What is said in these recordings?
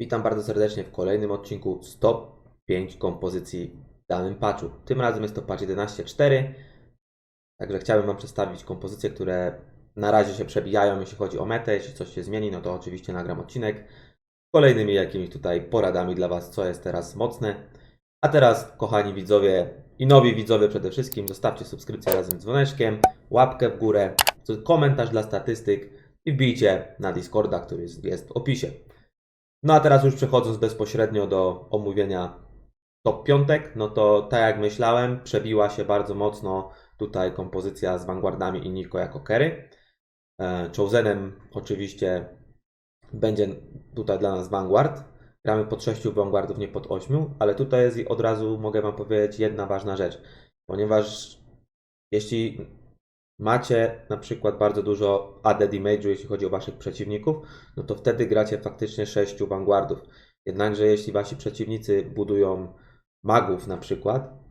Witam bardzo serdecznie w kolejnym odcinku Stop 5 kompozycji w danym patchu. Tym razem jest to patch 11.4. Także chciałbym Wam przedstawić kompozycje, które na razie się przebijają, jeśli chodzi o metę. Jeśli coś się zmieni, no to oczywiście nagram odcinek kolejnymi jakimiś tutaj poradami dla Was, co jest teraz mocne. A teraz, kochani widzowie i nowi widzowie przede wszystkim, zostawcie subskrypcję razem z dzwoneczkiem, łapkę w górę, komentarz dla statystyk i wbijcie na Discorda, który jest w opisie. No a teraz już przechodząc bezpośrednio do omówienia top piątek, no to tak jak myślałem, przebiła się bardzo mocno tutaj kompozycja z Vanguardami i Niko jako carry. E, Chosenem oczywiście będzie tutaj dla nas Vanguard. Gramy pod 6 Vanguardów, nie pod 8, ale tutaj jest i od razu mogę Wam powiedzieć jedna ważna rzecz, ponieważ jeśli macie na przykład bardzo dużo AD damage'u, jeśli chodzi o Waszych przeciwników, no to wtedy gracie faktycznie 6 Vanguardów. Jednakże jeśli Wasi przeciwnicy budują magów na przykład,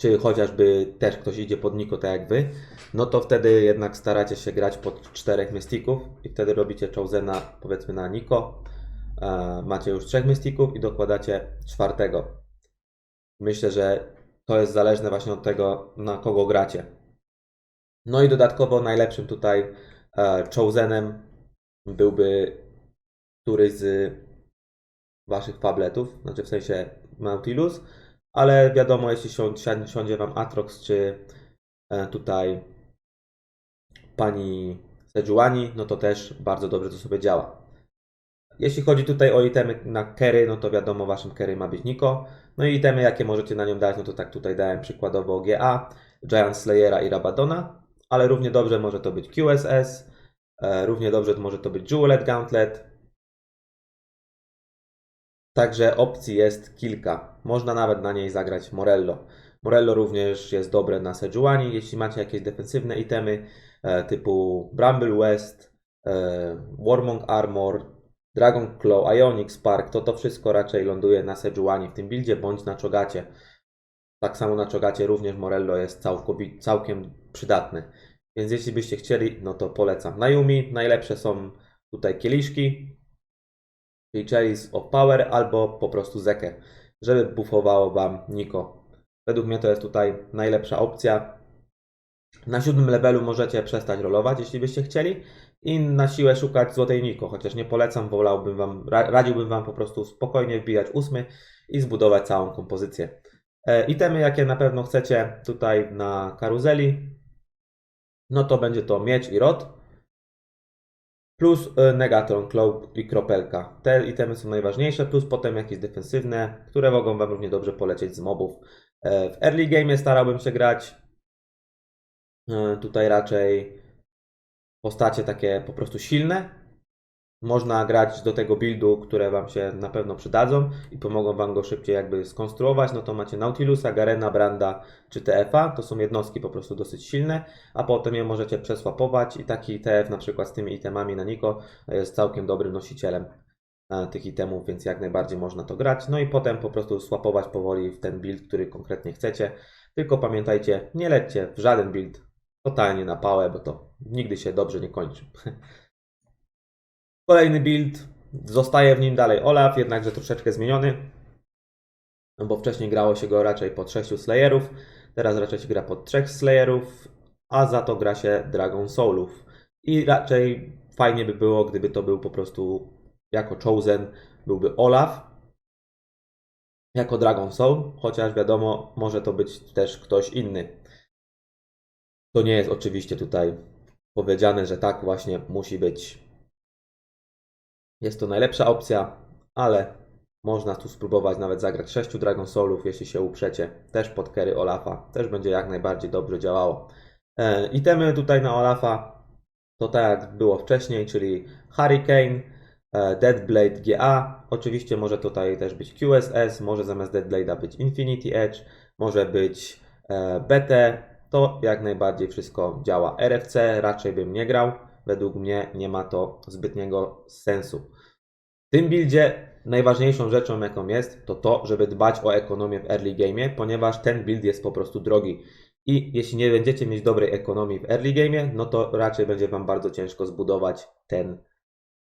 czy chociażby też ktoś idzie pod Niko tak jak Wy, no to wtedy jednak staracie się grać pod czterech Mystików i wtedy robicie Chosena powiedzmy na Niko, e, macie już trzech Mystików i dokładacie czwartego. Myślę, że to jest zależne właśnie od tego, na kogo gracie. No i dodatkowo najlepszym tutaj e, Chosenem byłby któryś z waszych fabletów, znaczy w sensie Nautilus, ale wiadomo, jeśli sią- siądzie wam Atrox czy e, tutaj pani Sejuani, no to też bardzo dobrze to sobie działa. Jeśli chodzi tutaj o itemy na carry, no to wiadomo, waszym carry ma być Niko. No i itemy, jakie możecie na nią dać, no to tak tutaj dałem przykładowo GA, Giant Slayera i Rabadona, ale równie dobrze może to być QSS, e, równie dobrze może to być Jeweled Gauntlet. Także opcji jest kilka. Można nawet na niej zagrać Morello. Morello również jest dobre na Sejuani, jeśli macie jakieś defensywne itemy e, typu Bramble West, e, Warmong Armor, Dragon Claw, Ionic Spark, to to wszystko raczej ląduje na Sejuani w tym buildzie bądź na Chogacie. Tak samo na Chogacie również Morello jest całkiem przydatny. Więc jeśli byście chcieli, no to polecam. Na Yumi najlepsze są tutaj kieliszki, czyli Cherries of Power albo po prostu Zekę, żeby buffowało Wam Niko. Według mnie to jest tutaj najlepsza opcja. Na siódmym levelu możecie przestać rolować, jeśli byście chcieli i na siłę szukać złotej Niko, chociaż nie polecam, wolałbym Wam, ra- radziłbym Wam po prostu spokojnie wbijać ósmy i zbudować całą kompozycję. E, Itemy, jakie na pewno chcecie tutaj na karuzeli, no to będzie to miecz i rod, plus e, Negatron, Claw i Kropelka. Te itemy są najważniejsze, plus potem jakieś defensywne, które mogą Wam równie dobrze polecieć z mobów. E, W early game starałbym się grać tutaj raczej postacie takie po prostu silne. Można grać do tego buildu, które Wam się na pewno przydadzą i pomogą Wam go szybciej jakby skonstruować. No to macie Nautilusa, Garena, Branda czy TFA. To są jednostki po prostu dosyć silne, a potem je możecie przeswapować i taki TF na przykład z tymi itemami na Niko jest całkiem dobrym nosicielem e, tych itemów, więc jak najbardziej można to grać. No i potem po prostu swapować powoli w ten build, który konkretnie chcecie. Tylko pamiętajcie, nie lećcie w żaden build totalnie na pałę, bo to nigdy się dobrze nie kończy. Kolejny build, zostaje w nim dalej Olaf, jednakże troszeczkę zmieniony, no bo wcześniej grało się go raczej pod 6 Slayerów, teraz raczej się gra pod 3 Slayerów, a za to gra się Dragon Soulów. I raczej fajnie by było, gdyby to był po prostu jako Chosen, byłby Olaf, jako Dragon Soul, chociaż wiadomo, może to być też ktoś inny. To nie jest oczywiście tutaj powiedziane, że tak właśnie musi być. Jest to najlepsza opcja, ale można tu spróbować nawet zagrać 6 Dragon Soulów, jeśli się uprzecie. Też pod carry Olafa. Też będzie jak najbardziej dobrze działało. E, itemy tutaj na Olafa to tak jak było wcześniej, czyli Hurricane, e, Deadblade GA. Oczywiście może tutaj też być QSS, może zamiast Deadblade'a być Infinity Edge, może być e, BT. To jak najbardziej wszystko działa. RFC raczej bym nie grał. Według mnie nie ma to zbytniego sensu. W tym buildzie najważniejszą rzeczą jaką jest, to to, żeby dbać o ekonomię w early game, ponieważ ten build jest po prostu drogi. I jeśli nie będziecie mieć dobrej ekonomii w early game, no to raczej będzie Wam bardzo ciężko zbudować ten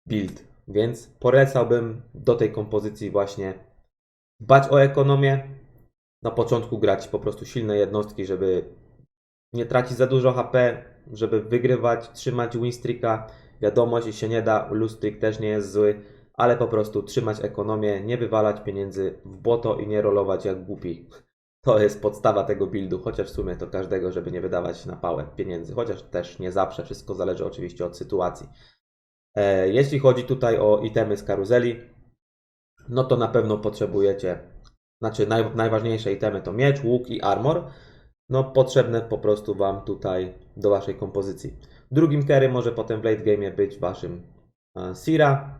build. Więc polecałbym do tej kompozycji właśnie dbać o ekonomię. Na początku grać po prostu silne jednostki, żeby nie tracić za dużo HP, żeby wygrywać, trzymać win streaka. Wiadomo, jeśli się nie da, lose streak też nie jest zły, ale po prostu trzymać ekonomię, nie wywalać pieniędzy w błoto i nie rolować jak głupi. To jest podstawa tego buildu, chociaż w sumie to każdego, żeby nie wydawać na pałę pieniędzy, chociaż też nie zawsze, wszystko zależy oczywiście od sytuacji. E, Jeśli chodzi tutaj o itemy z karuzeli, no to na pewno potrzebujecie, znaczy naj, najważniejsze itemy to miecz, łuk i armor, no potrzebne po prostu Wam tutaj do Waszej kompozycji. Drugim carry może potem w late game być Waszym e, Sira,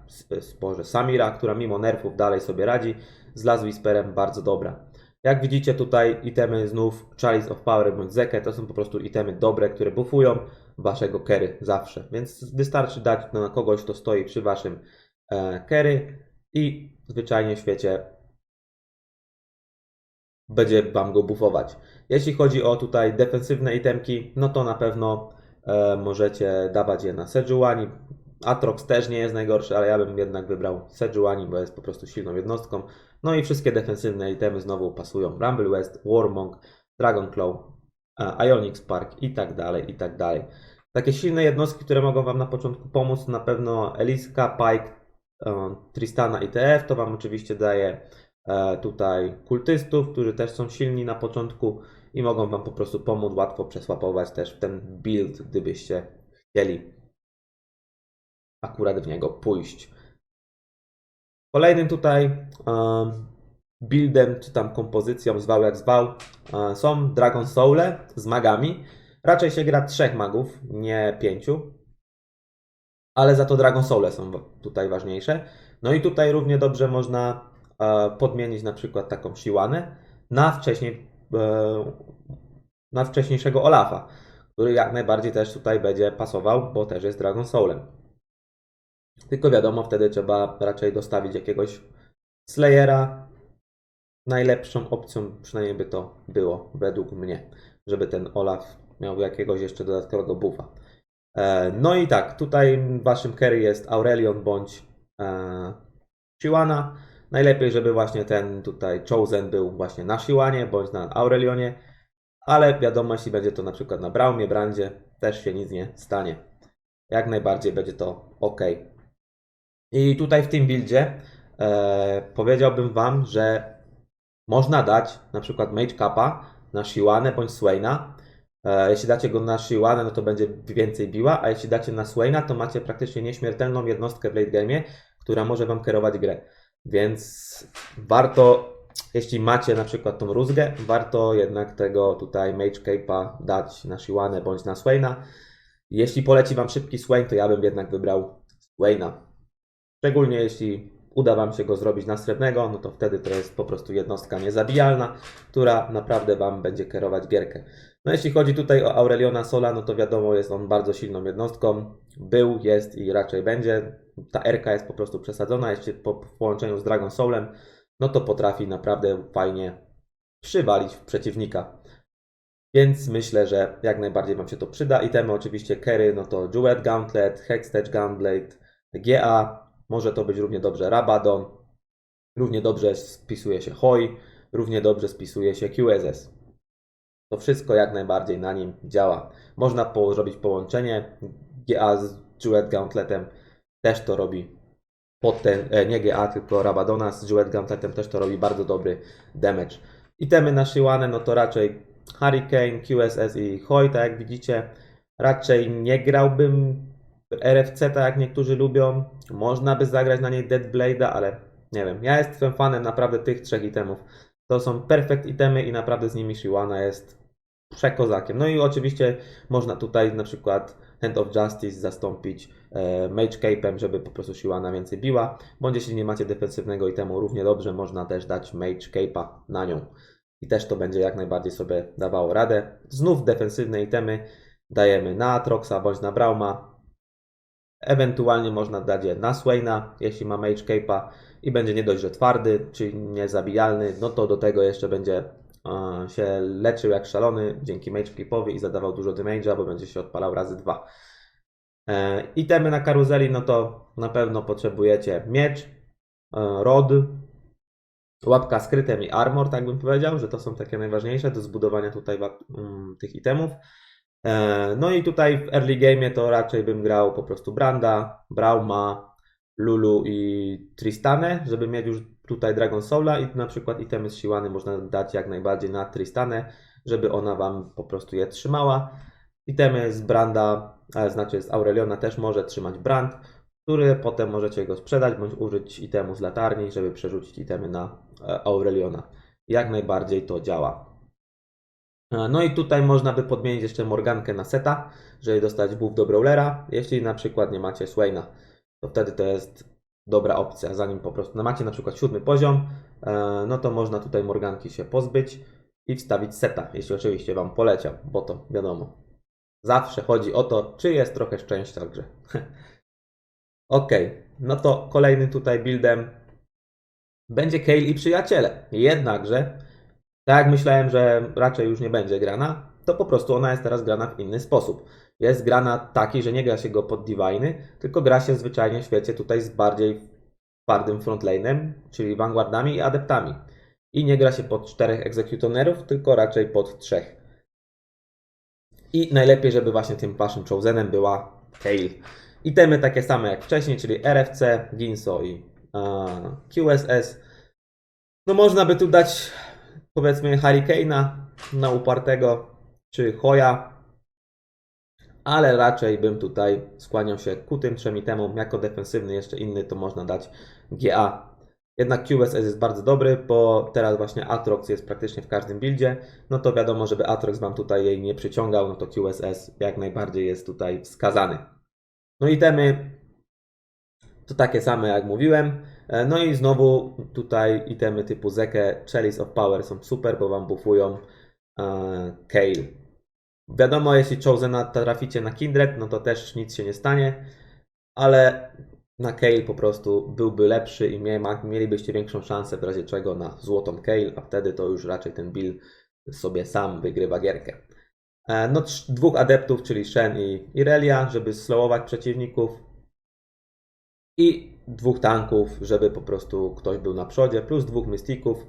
Boże, Samira, która mimo nerfów dalej sobie radzi, z Last Whisperem bardzo dobra. Jak widzicie tutaj itemy znów Chalice of Power bądź Zeke to są po prostu itemy dobre, które buffują Waszego carry zawsze, więc wystarczy dać na kogoś, kto stoi przy Waszym e, carry i zwyczajnie w świecie będzie Wam go buffować. Jeśli chodzi o tutaj defensywne itemki, no to na pewno e, możecie dawać je na Sejuani. Atrox też nie jest najgorszy, ale ja bym jednak wybrał Sejuani, bo jest po prostu silną jednostką. No i wszystkie defensywne itemy znowu pasują. Rumble West, Warmonk, Dragon Claw, e, Ionic Spark i tak dalej, i tak dalej. Takie silne jednostki, które mogą Wam na początku pomóc, na pewno Eliska, Pike, e, Tristana i TF. To Wam oczywiście daje tutaj kultystów, którzy też są silni na początku i mogą Wam po prostu pomóc łatwo przesłapować też ten build, gdybyście chcieli akurat w niego pójść. Kolejnym tutaj em, buildem, czy tam kompozycją, zwał jak zwał, e, są Dragon Soule z magami. Raczej się gra trzech magów, nie pięciu. Ale za to Dragon Soule są tutaj ważniejsze. No i tutaj równie dobrze można e, podmienić na przykład taką Siłanę na wcześniej e, na wcześniejszego Olafa, który jak najbardziej też tutaj będzie pasował, bo też jest Dragon Soulem. Tylko wiadomo, wtedy trzeba raczej dostawić jakiegoś Slayera. Najlepszą opcją przynajmniej by to było, według mnie, żeby ten Olaf miał jakiegoś jeszcze dodatkowego buffa. E, No i tak, tutaj waszym carry jest Aurelion bądź e, Siłana. Najlepiej, żeby właśnie ten tutaj Chosen był właśnie na Siłanie bądź na Aurelionie, ale wiadomo, jeśli będzie to na przykład na Braumie, Brandzie, też się nic nie stanie. Jak najbardziej będzie to ok. I tutaj w tym buildzie e, powiedziałbym Wam, że można dać na przykład Mage Kappa na Siłanę bądź Swaina. E, jeśli dacie go na Siłanę, no to będzie więcej biła, a jeśli dacie na Swaina, to macie praktycznie nieśmiertelną jednostkę w late game, która może Wam kierować grę. Więc warto, jeśli macie na przykład tą rózgę, warto jednak tego tutaj Mage Cape'a dać na Siłanę bądź na Swaina. Jeśli poleci Wam szybki Swain, to ja bym jednak wybrał Swaina. Szczególnie jeśli uda Wam się go zrobić na srebrnego, no to wtedy to jest po prostu jednostka niezabijalna, która naprawdę Wam będzie kierować gierkę. No jeśli chodzi tutaj o Aureliona Sola, no to wiadomo, jest on bardzo silną jednostką. Był, jest i raczej będzie. Ta RK jest po prostu przesadzona, jeszcze po połączeniu z Dragon Soulem, no to potrafi naprawdę fajnie przywalić w przeciwnika. Więc myślę, że jak najbardziej Wam się to przyda. Itemy oczywiście carry, no to Duet Gauntlet, Hextech Gunblade, GA, może to być równie dobrze Rabadon, równie dobrze spisuje się Hoi, równie dobrze spisuje się QSS. To wszystko jak najbardziej na nim działa. Można po, zrobić połączenie GA z Duet Gauntletem, też to robi poten, e, nie GA, tylko Rabadona z Duet Gauntletem też to robi bardzo dobry damage. Itemy na Siłane, no to raczej Hurricane, QSS i Hoi, tak jak widzicie. Raczej nie grałbym RFC, tak jak niektórzy lubią. Można by zagrać na niej Dead Blade'a, ale nie wiem. Ja jestem fanem naprawdę tych trzech itemów. To są perfect itemy i naprawdę z nimi Siłana jest przekozakiem. No i oczywiście można tutaj na przykład Hand of Justice zastąpić e, Mage Cape'em, żeby po prostu Siłana więcej biła. Bądź jeśli nie macie defensywnego itemu, równie dobrze można też dać Mage Cape'a na nią. I też to będzie jak najbardziej sobie dawało radę. Znów defensywne itemy dajemy na Atroxa bądź na Brauma. Ewentualnie można dać je na Swaina, jeśli ma Mage Cape'a i będzie nie dość, że twardy, czyli niezabijalny, no to do tego jeszcze będzie e, się leczył jak szalony dzięki Mage i zadawał dużo damage'a, bo będzie się odpalał razy dwa. E, itemy na karuzeli, no to na pewno potrzebujecie miecz, e, rod, łapka z krytem i armor, tak bym powiedział, że to są takie najważniejsze do zbudowania tutaj mm, tych itemów. E, No i tutaj w early game to raczej bym grał po prostu Branda, Brauma, Lulu i Tristanę, żeby mieć już tutaj Dragon Soula i na przykład itemy z Siłany można dać jak najbardziej na Tristanę, żeby ona Wam po prostu je trzymała. Itemy z Branda, a znaczy z Aureliona też może trzymać Brand, który potem możecie go sprzedać bądź użyć itemu z latarni, żeby przerzucić itemy na e, Aureliona. Jak najbardziej to działa. E, No i tutaj można by podmienić jeszcze Morgankę na seta, żeby dostać buff do Brawlera, jeśli na przykład nie macie Swaina, to wtedy to jest dobra opcja, zanim po prostu no macie na przykład siódmy poziom, e, no to można tutaj Morganki się pozbyć i wstawić seta, jeśli oczywiście Wam poleciał, bo to wiadomo, zawsze chodzi o to, czy jest trochę szczęścia w grze. Ok, no to kolejnym tutaj buildem będzie Kale i przyjaciele. Jednakże, tak jak myślałem, że raczej już nie będzie grana, to po prostu ona jest teraz grana w inny sposób. Jest grana taki, że nie gra się go pod Diviny, tylko gra się zwyczajnie w świecie tutaj z bardziej twardym frontlane'em, czyli vanguardami i adeptami. I nie gra się pod czterech egzekutonerów, tylko raczej pod trzech. I najlepiej, żeby właśnie tym waszym chosenem była Kale. Itemy takie same jak wcześniej, czyli RFC, Ginso i QSS. No można by tu dać powiedzmy Hurricane'a na upartego, czy Hoya, ale raczej bym tutaj skłaniał się ku tym trzem itemom. Jako defensywny jeszcze inny to można dać GA. Jednak QSS jest bardzo dobry, bo teraz właśnie Atrox jest praktycznie w każdym buildzie. No to wiadomo, żeby Atrox Wam tutaj jej nie przyciągał, no to QSS jak najbardziej jest tutaj wskazany. No itemy to takie same jak mówiłem. E, No i znowu tutaj itemy typu Zeke, Chalice of Power są super, bo Wam buffują e, Kale. Wiadomo, jeśli Chosena traficie na Kindred, no to też nic się nie stanie, ale na Kale po prostu byłby lepszy i mielibyście większą szansę w razie czego na złotą Kale, a wtedy to już raczej ten Bill sobie sam wygrywa gierkę. E, No, dwóch adeptów, czyli Shen i Irelia, żeby slowować przeciwników. I dwóch tanków, żeby po prostu ktoś był na przodzie, plus dwóch mystików,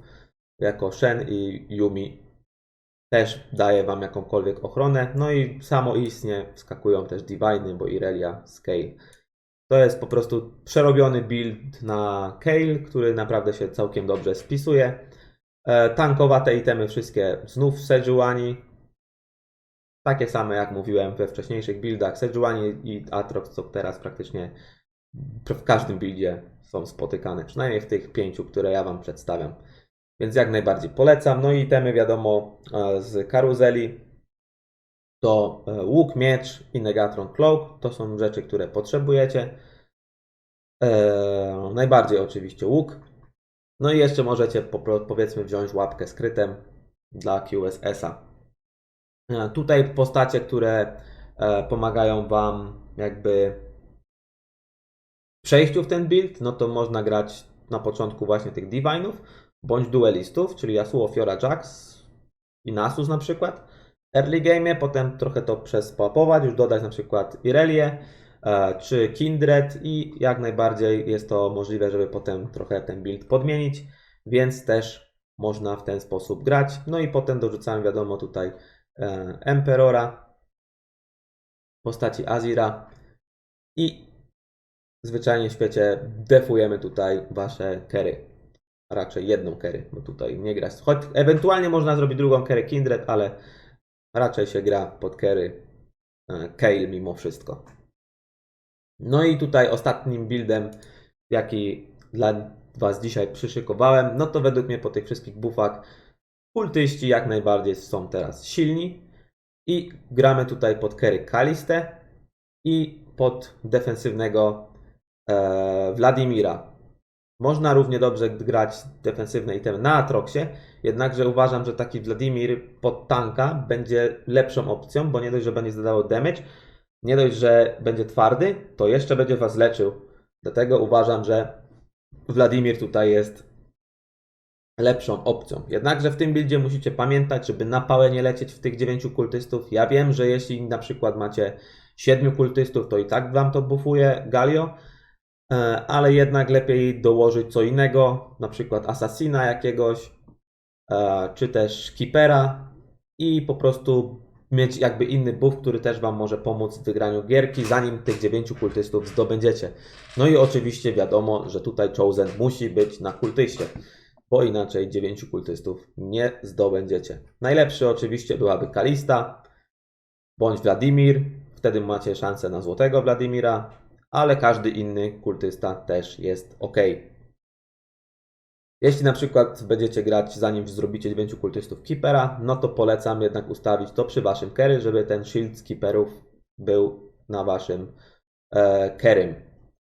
jako Shen i Yumi. Też daje wam jakąkolwiek ochronę. No i samo istnie wskakują też Divine, bo Irelia Scale. To jest po prostu przerobiony build na Kale, który naprawdę się całkiem dobrze spisuje. E, Tankowate itemy wszystkie znów Sejuani. Takie same jak mówiłem we wcześniejszych buildach. Sejuani i Atrox co teraz praktycznie w każdym buildzie są spotykane. Przynajmniej w tych pięciu, które ja Wam przedstawiam. Więc jak najbardziej polecam. No i itemy wiadomo e, z karuzeli to e, łuk, miecz i Negatron Cloak. To są rzeczy, które potrzebujecie. E, najbardziej oczywiście łuk. No i jeszcze możecie powiedzmy wziąć łapkę z krytem dla QSS-a. E, Tutaj postacie, które pomagają Wam jakby przejściu w ten build, no to można grać na początku właśnie tych Divine'ów, bądź duelistów, czyli Yasuo, Fiora, Jax i Nasus na przykład. Early game, potem trochę to przeswapować, już dodać na przykład Irelię e, czy Kindred i jak najbardziej jest to możliwe, żeby potem trochę ten build podmienić, więc też można w ten sposób grać. No i potem dorzucamy wiadomo tutaj e, Emperora, postaci Azira i zwyczajnie w świecie defujemy tutaj wasze kery. Raczej jedną kery, bo tutaj nie gra. Choć ewentualnie można zrobić drugą kerę Kindred, ale raczej się gra pod kery e, Kale mimo wszystko. No i tutaj ostatnim buildem, jaki dla Was dzisiaj przyszykowałem, no to według mnie po tych wszystkich buffach kultyści jak najbardziej są teraz silni i gramy tutaj pod kery Kalistę i pod defensywnego Wladimira. Można równie dobrze grać defensywne itemy na Atroxie, jednakże uważam, że taki Wladimir pod tanka będzie lepszą opcją, bo nie dość, że będzie zadawał damage, nie dość, że będzie twardy, to jeszcze będzie Was leczył. Dlatego uważam, że Wladimir tutaj jest lepszą opcją. Jednakże w tym buildzie musicie pamiętać, żeby na pałę nie lecieć w tych dziewięciu kultystów. Ja wiem, że jeśli na przykład macie siedmiu kultystów, to i tak Wam to bufuje Galio, e, ale jednak lepiej dołożyć co innego, na przykład Assassina jakiegoś, e, czy też Keepera i po prostu mieć jakby inny buff, który też Wam może pomóc w wygraniu gierki, zanim tych dziewięciu kultystów zdobędziecie. No i oczywiście wiadomo, że tutaj Chosen musi być na kultyście, bo inaczej dziewięciu kultystów nie zdobędziecie. Najlepszy oczywiście byłaby Kalista bądź Wladimir, wtedy macie szansę na złotego Wladimira, ale każdy inny kultysta też jest ok. Jeśli na przykład będziecie grać zanim zrobicie 9 kultystów Keepera, no to polecam jednak ustawić to przy waszym carry, żeby ten shield z Keeperów był na waszym e, carrym.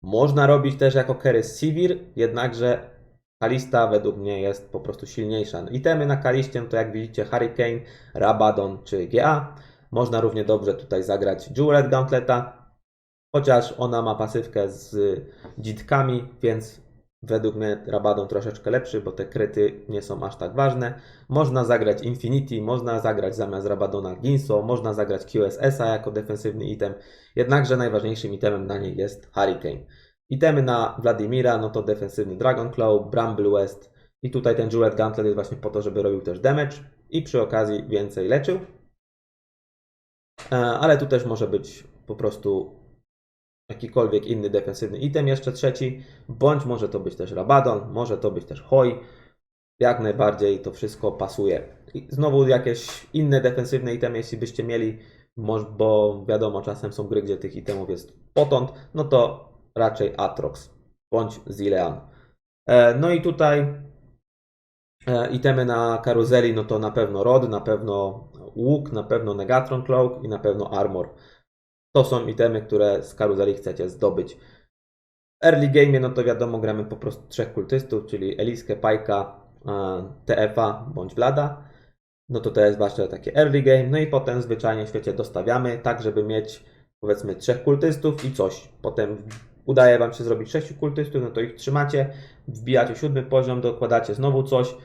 Można robić też jako carry Sivir, jednakże Kalista według mnie jest po prostu silniejsza. Itemy na Kaliście to jak widzicie Hurricane, Rabadon czy GA. Można równie dobrze tutaj zagrać Jeweled Gauntleta, chociaż ona ma pasywkę z dzitkami, więc według mnie Rabadon troszeczkę lepszy, bo te kryty nie są aż tak ważne. Można zagrać Infinity, można zagrać zamiast Rabadona Ginso, można zagrać QSS-a jako defensywny item, jednakże najważniejszym itemem na niej jest Hurricane. Itemy na Wladimira, no to defensywny Dragon Claw, Bramble West i tutaj ten Jeweled Gauntlet jest właśnie po to, żeby robił też damage i przy okazji więcej leczył. E, ale tu też może być po prostu jakikolwiek inny defensywny item, jeszcze trzeci, bądź może to być też Rabadon, może to być też Hoi. Jak najbardziej to wszystko pasuje. I znowu jakieś inne defensywne itemy, jeśli byście mieli, bo wiadomo, czasem są gry, gdzie tych itemów jest potąd, no to raczej Atrox bądź Zilean. E, No i tutaj e, itemy na karuzeli, no to na pewno Rod, na pewno łuk, na pewno Negatron Cloak i na pewno Armor. To są itemy, które z karuzeli chcecie zdobyć. Early game, no to wiadomo, gramy po prostu trzech kultystów, czyli Eliskę, Pajka, e, TFA bądź Vlada. No to to jest właśnie takie early game. No i potem zwyczajnie w świecie dostawiamy, tak żeby mieć powiedzmy trzech kultystów i coś. Potem udaje Wam się zrobić sześciu kultystów, no to ich trzymacie, wbijacie siódmy poziom, dokładacie znowu coś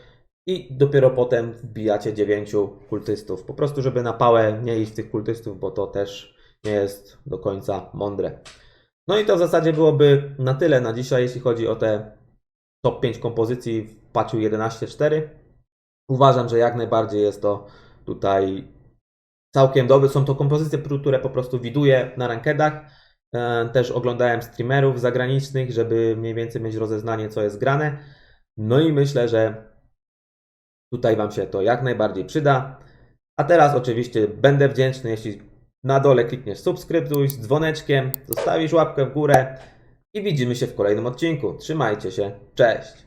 i dopiero potem wbijacie dziewięciu kultystów. Po prostu, żeby na pałę nie iść tych kultystów, bo to też nie jest do końca mądre. No i to w zasadzie byłoby na tyle na dzisiaj, jeśli chodzi o te top 5 kompozycji w patchu 11.4. Uważam, że jak najbardziej jest to tutaj całkiem dobre. Są to kompozycje, które po prostu widuję na rankedach. E, Też oglądałem streamerów zagranicznych, żeby mniej więcej mieć rozeznanie, co jest grane. No i myślę, że tutaj Wam się to jak najbardziej przyda. A teraz oczywiście będę wdzięczny, jeśli na dole klikniesz subskrybuj z dzwoneczkiem, zostawisz łapkę w górę i widzimy się w kolejnym odcinku. Trzymajcie się, cześć!